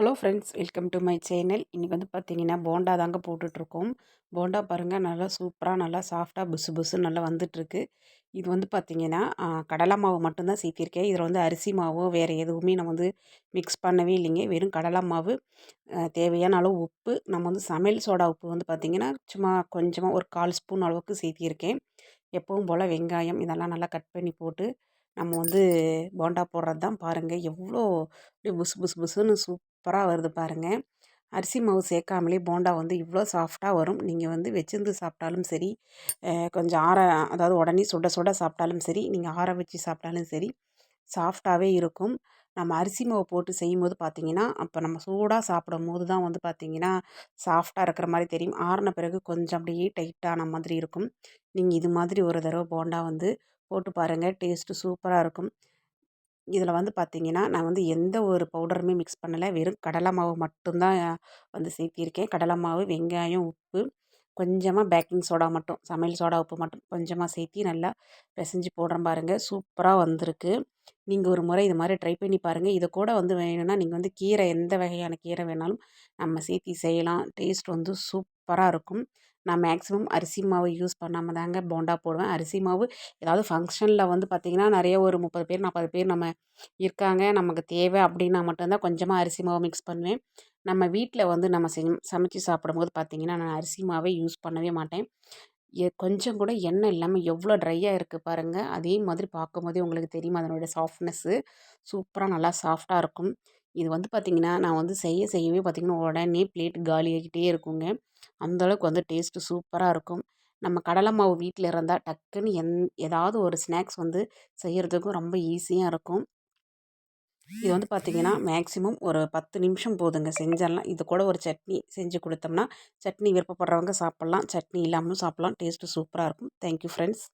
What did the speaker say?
Hello friends welcome to my channel இன்றைக்கி வந்து பார்த்தீங்கன்னா போண்டா தாங்க போட்டுட்ருக்கோம். போண்டா பாருங்கள் நல்லா சூப்பராக நல்லா சாஃப்டாக புசு புசுன்னு நல்லா வந்துட்டுருக்கு இது வந்து பார்த்திங்கன்னா கடலை மாவு மட்டும்தான் சேர்த்திருக்கேன். இதில் வந்து அரிசி மாவோ வேறு எதுவுமே நம்ம வந்து மிக்ஸ் பண்ணவே இல்லைங்க. வெறும் கடலை மாவு தேவையான அளவு உப்பு. நம்ம வந்து சமையல் சோடா உப்பு வந்து பார்த்திங்கன்னா சும்மா கொஞ்சமாக ஒரு கால் ஸ்பூன் அளவுக்கு சேர்த்திருக்கேன். எப்பவும் போல் வெங்காயம் இதெல்லாம் நல்லா கட் பண்ணி போட்டு நம்ம வந்து போண்டா போடுறது தான் பாருங்கள் எவ்வளோ அப்படியே புசு புசு புசுன்னு சூப்பராக வருது பாருங்கள் அரிசி மாவு சேர்க்காமலே போண்டா வந்து இவ்வளோ சாஃப்டாக வரும். நீங்கள் வந்து வச்சிருந்து சாப்பிட்டாலும் சரி கொஞ்சம் ஆற அதாவது உடனே சுட சுட சாப்பிட்டாலும் சரி நீங்கள் ஆற வச்சு சாப்பிட்டாலும் சரி சாஃப்டாகவே இருக்கும். நம்ம அரிசி மாவு போட்டு செய்யும்போது பார்த்திங்கன்னா அப்போ நம்ம சூடாக சாப்பிடும் போது தான் வந்து பார்த்திங்கன்னா சாஃப்டாக இருக்கிற மாதிரி தெரியும். ஆறின பிறகு கொஞ்சம் அப்படியே டைட்டான மாதிரி இருக்கும். நீங்கள் இது மாதிரி ஒரு தடவை போண்டா வந்து போட்டு பாருங்கள் டேஸ்ட்டு சூப்பராக இருக்கும். இதில் வந்து பார்த்திங்கன்னா நான் வந்து எந்த ஒரு பவுடருமே மிக்ஸ் பண்ணலை. வெறும் கடலை மாவு மட்டும்தான் வந்து சேர்த்திருக்கேன். கடலை மாவு வெங்காயம் உப்பு கொஞ்சமாக பேக்கிங் சோடா மட்டும் சமையல் சோடா உப்பு மட்டும் கொஞ்சமாக சேர்த்தி நல்லா பிசைஞ்சு போடுறேன் பாருங்கள் சூப்பராக வந்திருக்கு. நீங்கள் ஒரு முறை இது மாதிரி ட்ரை பண்ணி பாருங்கள் இதை கூட வந்து வேணும்னா நீங்கள் வந்து கீரை எந்த வகையான கீரை வேணாலும் நம்ம சேர்த்தி செய்யலாம். டேஸ்ட் வந்து சூப்பராக இருக்கும். நான் மேக்ஸிமம் அரிசி மாவு யூஸ் பண்ணாமல் தாங்க போண்டா போடுவேன். அரிசி மாவு ஏதாவது ஃபங்க்ஷனில் வந்து பார்த்திங்கன்னா நிறைய ஒரு முப்பது பேர் நாற்பது பேர் நம்ம இருக்காங்க. நமக்கு தேவை அப்படின்னா மட்டும்தான் கொஞ்சமாக அரிசி மாவு மிக்ஸ் பண்ணுவேன். நம்ம வீட்டில் வந்து நம்ம செ சமைச்சு சாப்பிடும்போது பார்த்திங்கன்னா நான் அரிசி மாவே யூஸ் பண்ணவே மாட்டேன். கொஞ்சம் கூட எண்ணெய் இல்லாமல் எவ்வளோ ட்ரையாக இருக்குது பாருங்கள் அதே மாதிரி பார்க்கும்போதே உங்களுக்கு தெரியும் அதனுடைய சாஃப்ட்னஸ்ஸு சூப்பராக நல்லா சாஃப்டாக இருக்கும். இது வந்து பார்த்திங்கன்னா நான் வந்து செய்ய செய்யவே பார்த்திங்கன்னா உடனே பிளேட் காலியாகிட்டே இருக்குங்க. அந்தளவுக்கு வந்து டேஸ்ட்டு சூப்பராக இருக்கும். நம்ம கடலை மாவு வீட்டில் இருந்தால் டக்குன்னு எந் ஏதாவது ஒரு ஸ்நாக்ஸ் வந்து செய்கிறதுக்கும் ரொம்ப ஈஸியாக இருக்கும். இது வந்து பார்த்திங்கன்னா மேக்ஸிமம் ஒரு பத்து நிமிஷம் போதுங்க செஞ்சிடலாம் இது கூட ஒரு சட்னி செஞ்சு கொடுத்தோம்னா சட்னி விருப்பப்படுறவங்க சாப்பிட்லாம். சட்னி இல்லாமலும் சாப்பிட்லாம். டேஸ்ட்டு சூப்பராக இருக்கும். Thank you friends